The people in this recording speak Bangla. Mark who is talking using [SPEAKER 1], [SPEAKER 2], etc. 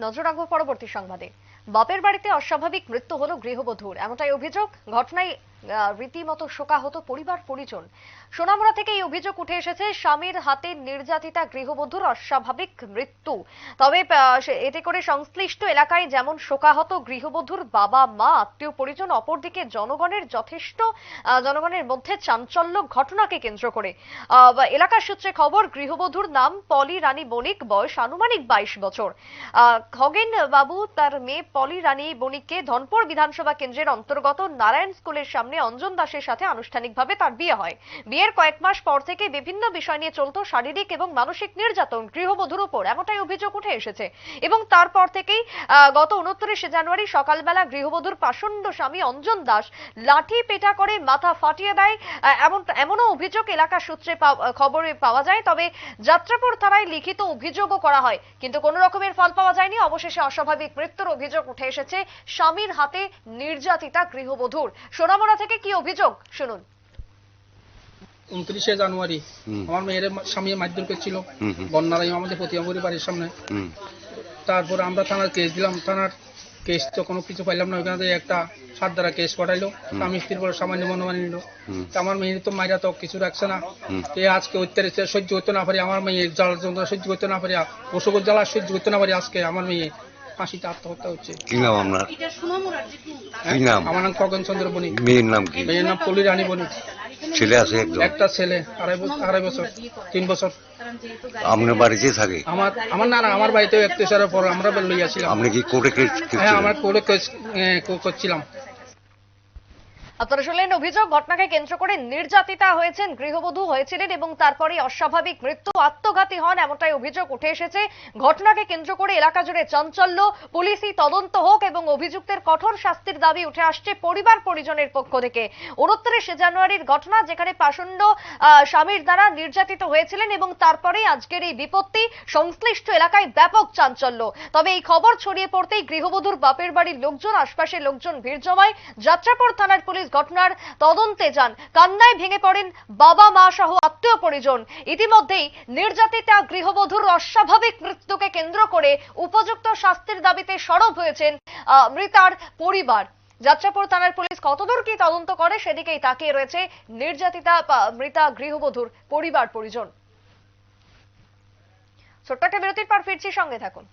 [SPEAKER 1] নজর রাখব পরবর্তী সংবাদে। বাপের বাড়িতে অস্বাভাবিক মৃত্যু হলো গৃহবধূর। এমনটাই অভিযোগ ঘটনায় রীতিমতো শোকাহত পরিবার পরিজন। সোনামুড়া থেকে এই অভিযোগ উঠে এসেছে, স্বামীর হাতে নির্যাতিতা গৃহবধূর অস্বাভাবিক মৃত্যু। তবে এতে করে সংশ্লিষ্ট এলাকায় যেমন শোকাহত গৃহবধূর বাবা, মা, আত্মীয় পরিজন, অপরদিকে জনগণের যথেষ্ট জনগণের মধ্যে চাঞ্চল্য ঘটনাকে কেন্দ্র করে। এলাকার সূত্রে খবর, গৃহবধূর নাম পলি রানী বণিক, বয়স আনুমানিক বাইশ বছর। খগেন বাবু তার মেয়ে পলি রানী বণিককে ধনপুর বিধানসভা কেন্দ্রের অন্তর্গত নারায়ণ স্কুলের সামনে অঞ্জন দাসের সাথে আনুষ্ঠানিকভাবে তার বিয়ে হয়। বিয়ের কয়েক মাস পর থেকে বিভিন্ন বিষয় নিয়ে চলতো শারীরিক এবং মানসিক নির্যাতন গৃহবধূর উপর, এমনটাই অভিযোগ উঠে এসেছে। এবং তারপর থেকেই গত উনত্রিশে জানুয়ারি সকালবেলা গৃহবধূর পাষণ্ড স্বামী অঞ্জন দাস লাঠি পেটা করে মাথা ফাটিয়ে দেয়। এমন, এমনও অভিযোগ এলাকা সূত্রে খবরে পাওয়া যায়। তবে যাত্রাপুর থানায় লিখিত অভিযোগও করা হয়। কিন্তু কোনো রকমের ফল পাওয়া যায়নি। অবশেষে অস্বাভাবিক মৃত্যুর অভিযোগ উঠে এসেছে স্বামীর হাতে নির্যাতিতা গৃহবধূর। সোনামুড়া থেকে কি অভিযোগ? শুনুন।
[SPEAKER 2] উনত্রিশে জানুয়ারি আমার মেয়ের স্বামী মারধর করছিল
[SPEAKER 3] হুম হুম।
[SPEAKER 2] বন্যারাই আমাদের প্রতিমাপুরি বাড়ির সামনে। তারপর আমরা থানার কেস দিলাম। থানার কেস তো কোনো কিছু পাইলাম না। ওইখানে একটা সাত দ্বারা কেস পাঠাইলো। স্বামী স্ত্রীর পরে সামান্য মনোমানি নিল। আমার মেয়ে তো মাইরা তো কিছু রাখছে না। এ আজকে অত্যাচার সহ্য করতে না পারি। আমার মেয়ে জ্বালা যন্ত্রণা সহ্য করতে না পারি। অসুখের জ্বালা সহ্য করতে না পারি আজকে আমার মেয়ে। ফাঁসিতে আত্মহত্যা হচ্ছে।
[SPEAKER 3] কি নাম আপনার? কি? নাম?
[SPEAKER 2] আমার নাম খগেন চন্দ্র বণিক।
[SPEAKER 3] মেয়ের নাম কি?
[SPEAKER 2] মেয়ের নাম পলি রানী বণিক।
[SPEAKER 3] ছেলে আছে একজন?
[SPEAKER 2] একটা ছেলে আড়াই বছর আড়াই বছর তিন বছর।
[SPEAKER 3] আপনার বাড়িতে থাকে?
[SPEAKER 2] আমার আমার না না আমার বাড়িতেও একটু পর আমরা লইয়াছিলাম।
[SPEAKER 3] আপনি কি কোর্টে কেস
[SPEAKER 2] হ্যাঁ আমার কোর্টে কেস কো- করছিলাম।
[SPEAKER 1] আপনারা শুনলেন অভিযোগ, ঘটনাকে কেন্দ্র করে নির্যাতিতা হয়েছেন, গৃহবধূ হয়েছিলেন এবং তারপরে অস্বাভাবিক মৃত্যু, আত্মঘাতী হন এমনটাই অভিযোগ উঠে এসেছে। ঘটনাকে কেন্দ্র করে এলাকা জুড়ে চাঞ্চল্য, পুলিশি তদন্ত হোক এবং অভিযুক্তের কঠোর শাস্তির দাবি উঠে আসছে পরিবার পরিজনের পক্ষ থেকে। উনত্রিশে জানুয়ারির ঘটনা যেখানে পাষণ্ড স্বামীর দ্বারা নির্যাতিত হয়েছিলেন এবং তারপরেই আজকের এই বিপত্তি সংশ্লিষ্ট এলাকায় ব্যাপক চাঞ্চল্য। তবে এই খবর ছড়িয়ে পড়তেই গৃহবধূর বাপের বাড়ির লোকজন, আশপাশের লোকজন ভিড় জমায়। যাত্রাপুর থানার পুলিশ ঘটনার তদন্তে যান। কান্নায় ভেঙে পড়েন বাবা, মা সহ আত্মীয় পরিজন। ইতিমধ্যেই নির্যাতিতা গৃহবধূর অস্বাভাবিক মৃত্যুকে কেন্দ্র করে উপযুক্ত শাস্তির দাবিতে সরব হয়েছেন মৃতার পরিবার। যাত্রাপুর থানার পুলিশ কতদূর কি তদন্ত করে সেদিকেই তাকিয়ে রয়েছে নির্যাতিতা মৃতা গৃহবধূর পরিবার পরিজন ছোট্ট একটা বিরতির পর ফিরছি, সঙ্গে থাকুন।